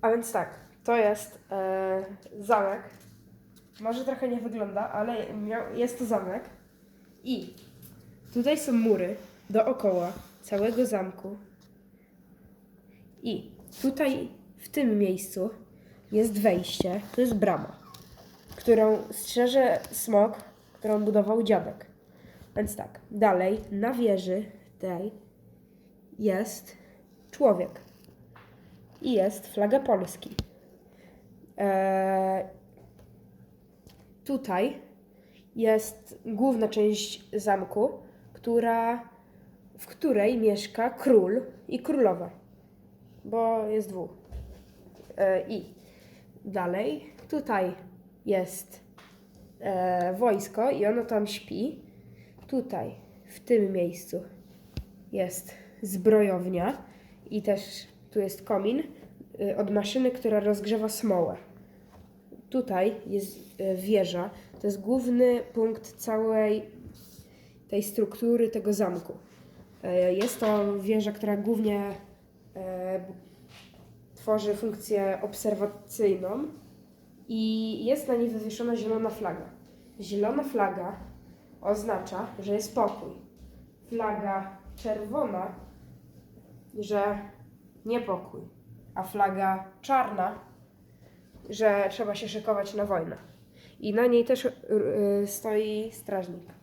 A więc tak, to jest e, zamek. Może trochę nie wygląda, ale miał, jest to zamek. I tutaj są mury dookoła całego zamku. I tutaj w tym miejscu jest wejście, to jest brama, którą strzeże smok, którą budował dziadek. Więc tak, dalej na wieży tej jest człowiek i jest flaga Polski. Eee, tutaj jest główna część zamku, która, w której mieszka król i królowa, bo jest dwóch. E, I dalej tutaj jest e, wojsko i ono tam śpi. Tutaj, w tym miejscu jest zbrojownia i też tu jest komin y, od maszyny, która rozgrzewa smołę. Tutaj jest y, wieża, to jest główny punkt całej tej struktury tego zamku. E, Jest to wieża, która głównie e, tworzy funkcję obserwacyjną i jest na niej wywieszona zielona flaga. Zielona flaga oznacza, że jest pokój. Flaga czerwona, że niepokój, a flaga czarna, że trzeba się szykować na wojnę. I na niej też y, y, stoi strażnik.